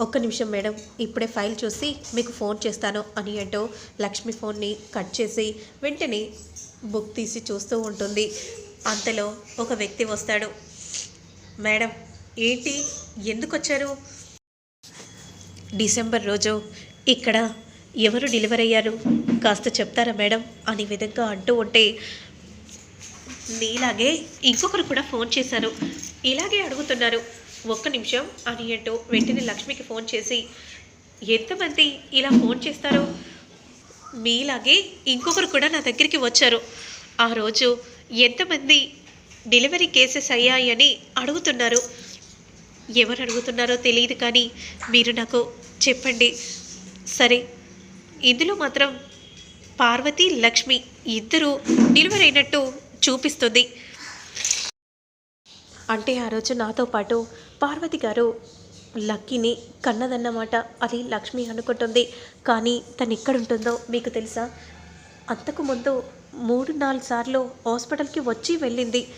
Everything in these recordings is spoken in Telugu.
ఒక్క నిమిషం మేడం ఇప్పుడే ఫైల్ చూసి మీకు ఫోన్ చేస్తాను అని అంటూ లక్ష్మి ఫోన్ని కట్ చేసి వెంటనే బుక్ తీసి చూస్తూ ఉంటుంది. అంతలో ఒక వ్యక్తి వస్తాడు. మేడం ఏంటి? ఎందుకు వచ్చారు డిసెంబర్ రోజు ఇక్కడ ఎవరు డెలివరీ అయ్యారు? కాస్త చెప్తారా మేడం? అనే విధంగా అంటూ ఉంటే నీలాగే ఇంకొకరు కూడా ఫోన్ చేశారు. ఇలాగే అడుగుతున్నారు. ఒక్క నిమిషం అని అంటూ వెంటనే లక్ష్మికి ఫోన్ చేసి ఎంతమంది ఇలా ఫోన్ చేస్తారు? మీలాగే ఇంకొకరు కూడా నా దగ్గరికి వచ్చారు. ఆ రోజు ఎంతమంది డెలివరీ కేసెస్ అయ్యాయని అడుగుతున్నారు. ఎవరు అడుగుతున్నారో తెలియదు కానీ మీరు నాకు చెప్పండి. సరే ఇందులో మాత్రం పార్వతి లక్ష్మి ఇద్దరు డెలివరీ అయినట్టు చూపిస్తుంది. అంటే ఆ రోజు నాతో పాటు పార్వతి గారు లక్కీని కన్నదన్నమాట. అది లక్ష్మి అనుకుంటుంది. కానీ తను ఎక్కడుంటుందో మీకు తెలుసా? అంతకు ముందు మూడు నాలుగు సార్లు హాస్పిటల్కి వచ్చి వెళ్ళింది.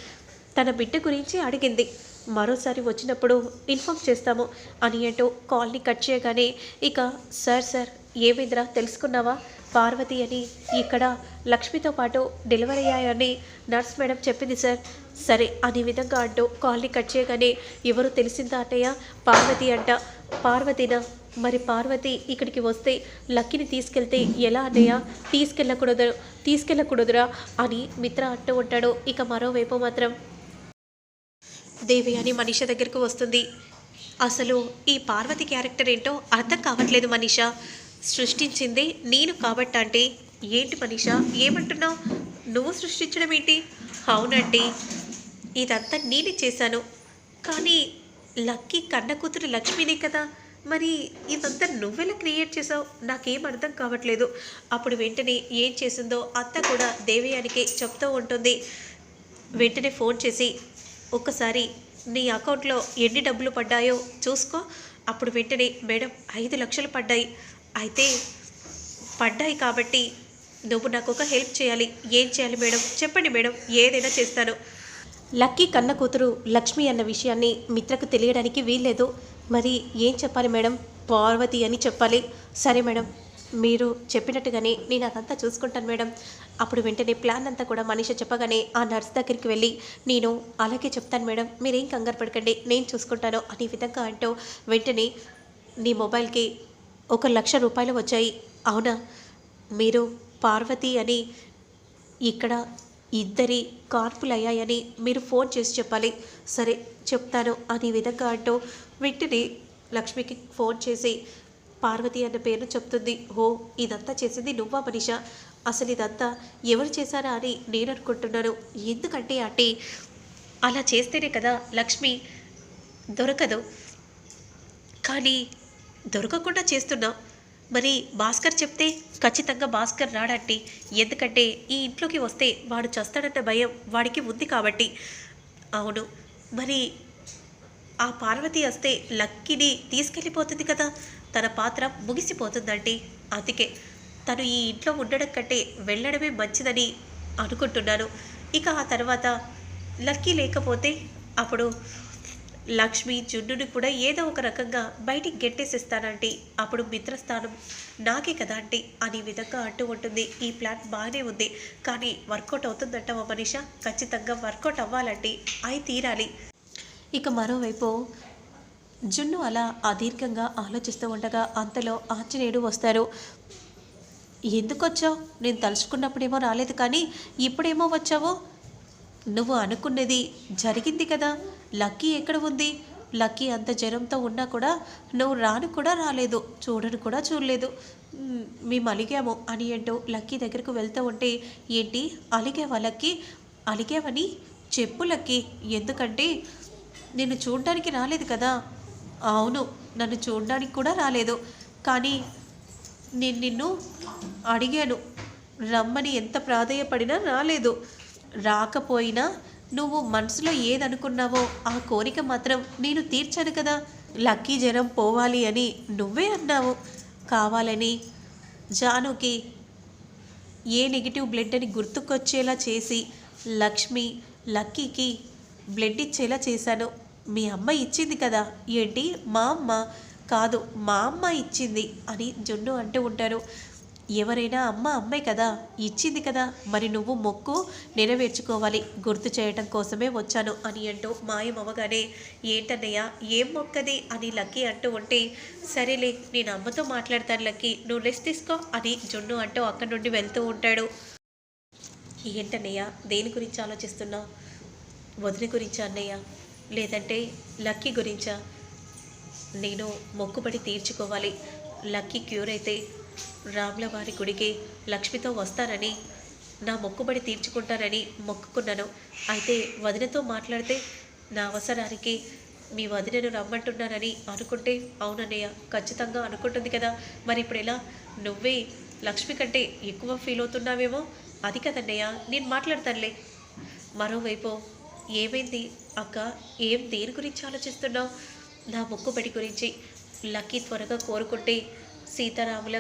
తన బిడ్డ గురించి అడిగింది. మరోసారి వచ్చినప్పుడు ఇన్ఫామ్ చేస్తాము అని అంటూ కాల్ని కట్ చేయగానే ఇక సార్ సార్ ఏమైందిరా? తెలుసుకున్నావా? పార్వతి అని ఇక్కడ లక్ష్మితో పాటు డెలివరీ అయ్యాయని నర్స్ మేడం చెప్పింది సార్. సరే అనే విధంగా అంటూ కాల్ని కట్ చేయగానే ఎవరు తెలిసిందా అన్నయ్య? పార్వతి అంట. పార్వతినా? మరి పార్వతి ఇక్కడికి వస్తే లక్కిని తీసుకెళ్తే ఎలా అన్నయ్య? తీసుకెళ్ళకూడదు తీసుకెళ్ళకూడదురా అని మిత్ర అంటూ ఉంటాడు. ఇక మరోవైపు మాత్రం దేవి అని మనిష దగ్గరకు వస్తుంది. అసలు ఈ పార్వతి క్యారెక్టర్ ఏంటో అర్థం కావట్లేదు మనీష. సృష్టించింది. నేను కాబట్టంటే ఏంటి మనీష? ఏమంటున్నావు? నువ్వు సృష్టించడం ఏంటి? అవునండి ఇదంతా నేనే చేశాను. కానీ లక్కీ కన్న కూతురు లక్ష్మినే కదా? మరి ఇదంతా నువ్వెలా క్రియేట్ చేసావు నాకేం అర్థం కావట్లేదు. అప్పుడు వెంటనే ఏం చేసిందో అత్త కూడా దేవయానికి చెప్తూ ఉంటుంది. వెంటనే ఫోన్ చేసి ఒక్కసారి నీ అకౌంట్లో ఎన్ని డబ్బులు పడ్డాయో చూసుకో. అప్పుడు వెంటనే మేడం ఐదు లక్షలు పడ్డాయి. అయితే పడ్డాయి కాబట్టి నువ్వు నాకు ఒక హెల్ప్ చేయాలి. ఏం చేయాలి మేడం? చెప్పండి మేడం ఏదైనా చేస్తాను. లక్కీ కన్న కూతురు లక్ష్మి అన్న విషయాన్ని మిత్రకు తెలియడానికి వీల్లేదు. మరి ఏం చెప్పాలి మేడం? పార్వతి అని చెప్పాలి. సరే మేడం మీరు చెప్పినట్టుగానే నేను అదంతా చూసుకుంటాను మేడం. అప్పుడు వెంటనే ప్లాన్ అంతా కూడా మనిషి చెప్పగానే ఆ నర్స్ దగ్గరికి వెళ్ళి నేను అలాగే చెప్తాను మేడం. మీరేం కంగారు పడకండి. నేను చూసుకుంటాను అనే విధంగా అంటూ వెంటనే నీ మొబైల్కి ఒక లక్ష రూపాయలు వచ్చాయి. అవునా? మీరు పార్వతి అని ఇక్కడ ఇద్దరి కార్పులు అయ్యాయని మీరు ఫోన్ చేసి చెప్పాలి. సరే చెప్తాను అనే విధంగా అంటూ వెంటనే లక్ష్మికి ఫోన్ చేసి పార్వతి అన్న పేరు చెప్తుంది. ఓ ఇదంతా చేసింది నువ్వా మనిష? అసలు ఇదంతా ఎవరు చేశారా అని నేను అనుకుంటున్నాను. ఎందుకంటే అంటే అలా చేస్తేనే కదా లక్ష్మి దొరకదు. కానీ దొరకకుండా చేస్తున్నావు మరి భాస్కర్ చెప్తే ఖచ్చితంగా భాస్కర్ రాడండి ఎందుకంటే ఈ ఇంట్లోకి వస్తే వాడు చస్తాడన్న భయం వాడికి ఉంది కాబట్టి. అవును. మరి ఆ పార్వతి వస్తే లక్కీని తీసుకెళ్ళిపోతుంది కదా. తన పాత్ర ముగిసిపోతుందండి అందుకే తను ఈ ఇంట్లో ఉండడం కంటే వెళ్ళడమే మంచిదని అనుకుంటున్నాను. ఇక ఆ తర్వాత లక్కీ లేకపోతే అప్పుడు లక్ష్మి జున్నుని కూడా ఏదో ఒక రకంగా బయటికి గెట్టేసిస్తానంటే అప్పుడు మిత్రస్థానం నాకే కదా అంటే అనే విధంగా అంటూ ఉంటుంది. ఈ ప్లాన్ బాగానే ఉంది. కానీ వర్కౌట్ అవుతుందంటావా మనిష? ఖచ్చితంగా వర్కౌట్ అవ్వాలంటే అయి తీరాలి. ఇక మరోవైపు జున్ను అలా అదీర్ఘంగా ఆలోచిస్తూ ఉండగా అంతలో ఆంజనేయుడు వస్తారు. ఎందుకు వచ్చావు నేను తలుచుకున్నప్పుడేమో రాలేదు కానీ ఇప్పుడేమో వచ్చావో? నువ్వు అనుకున్నది జరిగింది కదా. లక్కీ ఎక్కడ ఉంది? లక్కీ అంత జ్వరంతో ఉన్నా కూడా నువ్వు రాను కూడా రాలేదు. చూడను కూడా చూడలేదు. మేము అలిగాము అని అంటూ లక్కీ దగ్గరకు వెళ్తూ ఉంటే ఏంటి? అలిగావా లక్కీ? అలిగావని? చెప్పు లక్కీ ఎందుకంటే నిన్ను చూడడానికి రాలేదు కదా. అవును నన్ను చూడడానికి కూడా రాలేదు. కానీ నేను నిన్ను అడిగాను. రమ్మని ఎంత ప్రాధేయపడినా రాలేదు. రాకపోయినా నువ్వు మనసులో ఏదనుకున్నావో ఆ కోరిక మాత్రం నేను తీర్చాను కదా. లక్కీ జ్వరం పోవాలి అని నువ్వే అన్నావు. కావాలని జానుకి ఏ నెగిటివ్ బ్లడ్ అని గుర్తుకొచ్చేలా చేసి లక్ష్మి లక్కీకి బ్లడ్ ఇచ్చేలా చేశాను. మీ అమ్మ ఇచ్చింది కదా. ఏంటి? మా అమ్మ. కాదు మా అమ్మ ఇచ్చింది అని జున్ను అంటూ ఉంటారు. ఎవరైనా అమ్మ అమ్మే కదా ఇచ్చింది కదా మరి నువ్వు మొక్కు నెరవేర్చుకోవాలి గుర్తు చేయటం కోసమే వచ్చాను అని అంటూ మాయమవ్వగానే ఏంటన్నయ్య ఏం మొక్కది? అని లక్కీ అంటూ ఉంటే సరేలే నేను అమ్మతో మాట్లాడతాను లక్కీ నువ్వు రెస్ట్ తీసుకో అని జున్ను అంటూ అక్కడి నుండి వెళ్తూ ఉంటాడు. ఏంటన్నయ్య దేని గురించి ఆలోచిస్తున్నావు వదిన గురించా అన్నయ్య? లేదంటే లక్కీ గురించా? నేను మొక్కుబడి తీర్చుకోవాలి లక్కీ క్యూర్ అయితే రాముల వారి గుడికి లక్ష్మితో వస్తారని నా మొక్కుబడి తీర్చుకుంటానని మొక్కుకున్నాను. అయితే వదినతో మాట్లాడితే నా అవసరానికి మీ వదినను రమ్మంటున్నారని అనుకుంటే అవునన్నయ్య ఖచ్చితంగా అనుకుంటుంది కదా. మరి ఇప్పుడు ఎలా నువ్వే లక్ష్మి కంటే ఎక్కువ ఫీల్ అవుతున్నావేమో? అది కదన్నయ్య నేను మాట్లాడతానులే. మరోవైపు ఏమైంది అక్క? ఏం దేని గురించి ఆలోచిస్తున్నావు? నా మొక్కుబడి గురించి లక్కీ త్వరగా కోరుకుంటే సీతారాముల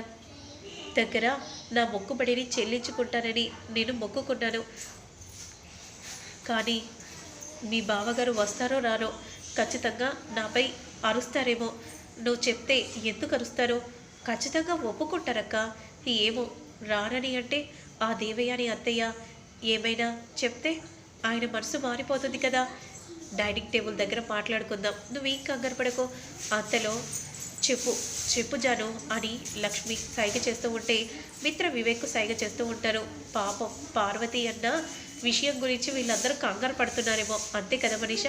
దగ్గర నా మొక్కుబడిని చెల్లించుకుంటానని నేను మొక్కుకున్నాను. కానీ మీ బావగారు వస్తారో రానో ఖచ్చితంగా నాపై అరుస్తారేమో. నువ్వు చెప్తే ఎందుకు అరుస్తారో ఖచ్చితంగా ఒప్పుకుంటారక్క. ఏమో రానని అంటే ఆ దేవయ్యని అత్తయ్య ఏమైనా చెప్తే ఆయన మనసు మారిపోతుంది కదా. డైనింగ్ టేబుల్ దగ్గర మాట్లాడుకుందాం. నువ్వేం కంగారు పడకో. అంతలో చెప్పు చెప్పు జాను అని లక్ష్మి సైగ చేస్తూ ఉంటే మిత్ర వివేక్ సైగ చేస్తూ ఉంటారు. పాపం పార్వతి అన్న విషయం గురించి వీళ్ళందరూ కంగారు పడుతున్నారేమో. అంతే కదా మనీష?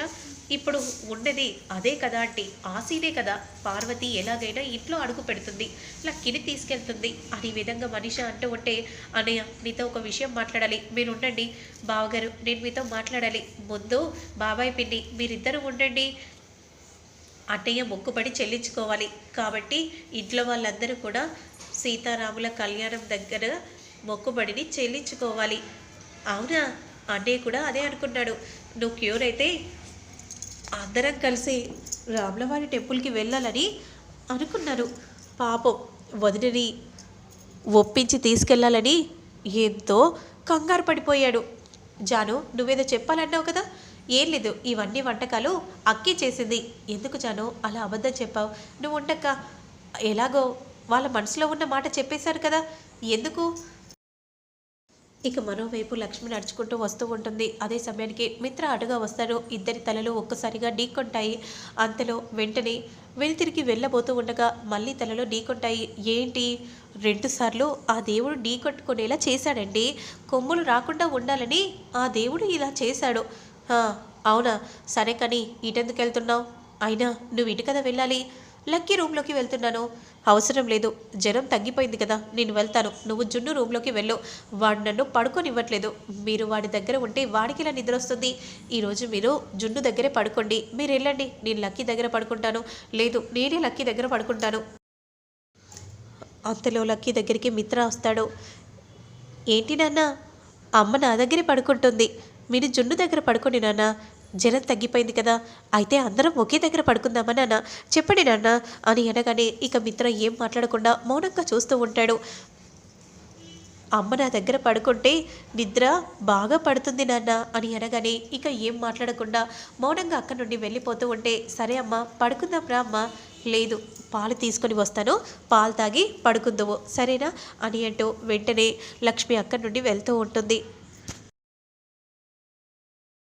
ఇప్పుడు ఉండేది అదే కదా అంటే ఆశీనే కదా పార్వతి ఎలాగైనా ఇంట్లో అడుగు పెడుతుంది లక్కిని తీసుకెళ్తుంది అనే విధంగా మనిష అంటూ ఉంటే అన్నయ్య నీతో ఒక విషయం మాట్లాడాలి. మీరు ఉండండి బావగారు నేను మీతో మాట్లాడాలి. ముందు బాబాయ్ పిన్ని మీరిద్దరూ ఉండండి. అన్నయ్య మొక్కుబడి చెల్లించుకోవాలి. కాబట్టి ఇంట్లో వాళ్ళందరూ కూడా సీతారాముల కళ్యాణం దగ్గర మొక్కుబడిని చెల్లించుకోవాలి. అవునా? అన్నయ్య కూడా అదే అనుకున్నాడు. నువ్వు క్యూర్ అయితే అందరం కలిసి రాములవారి టెంపుల్కి వెళ్ళాలని అనుకున్నారు. పాపం వదిలిని ఒప్పించి తీసుకెళ్ళాలని ఎంతో కంగారు పడిపోయాడు. జాను నువ్వేదో చెప్పాలన్నావు కదా? ఏం లేదు ఇవన్నీ వంటకాలు అక్కి చేసింది. ఎందుకు జాను అలా అబద్ధం చెప్పావు? నువ్వు ఉండక్క ఎలాగో వాళ్ళ మనసులో ఉన్న మాట చెప్పేశారు కదా ఎందుకు? ఇక మరోవైపు లక్ష్మి నడుచుకుంటూ వస్తూ ఉంటుంది. అదే సమయానికి మిత్ర అటుగా వస్తారు ఇద్దరి తలలు ఒక్కసారిగా ఢీకొంటాయి. అంతలో వెంటనే వెనుతిరిగి వెళ్ళబోతూ ఉండగా మళ్ళీ తలలో ఢీకొంటాయి. ఏంటి? రెండుసార్లు ఆ దేవుడు ఢీకొట్టుకునేలా చేశాడండి. కొమ్ములు రాకుండా ఉండాలని ఆ దేవుడు ఇలా చేశాడు. అవునా? సరే కానీ ఇటెందుకు వెళ్తున్నావు? అయినా నువ్వు ఇటు కదా వెళ్ళాలి. లక్కీ రూమ్లోకి వెళ్తున్నాను. అవసరం లేదు. జ్వరం తగ్గిపోయింది కదా. నేను వెళ్తాను. నువ్వు జున్ను రూమ్లోకి వెళ్ళు. వాడు నన్ను పడుకోనివ్వట్లేదు. మీరు వాడి దగ్గర ఉంటే వాడికి ఇలా నిద్ర వస్తుంది. ఈరోజు మీరు జున్ను దగ్గరే పడుకోండి. మీరు వెళ్ళండి. నేను లక్కీ దగ్గర పడుకుంటాను. లేదు నేనే లక్కీ దగ్గర పడుకుంటాను. అంతలో లక్కీ దగ్గరికి మిత్ర వస్తాడు. ఏంటి నాన్న? అమ్మ నా దగ్గరే పడుకుంటుంది. మీరు జున్ను దగ్గర పడుకోండి నాన్న. జ్వరం తగ్గిపోయింది కదా. అయితే అందరం ఒకే దగ్గర పడుకుందామా నాన్న? చెప్పండి నాన్న అని అనగానే ఇక మిత్ర ఏం మాట్లాడకుండా మౌనంగా చూస్తూ ఉంటాడు. అమ్మ నా దగ్గర పడుకుంటే నిద్ర బాగా పడుతుంది నాన్న అని అనగానే ఇక ఏం మాట్లాడకుండా మౌనంగా అక్కడి నుండి వెళ్ళిపోతూ ఉంటే సరే అమ్మ పడుకుందాం రా అమ్మ. లేదు పాలు తీసుకొని వస్తాను. పాలు తాగి పడుకుందాము సరేనా? అని అంటూ వెంటనే లక్ష్మి అక్కడి నుండి వెళ్తూ ఉంటుంది.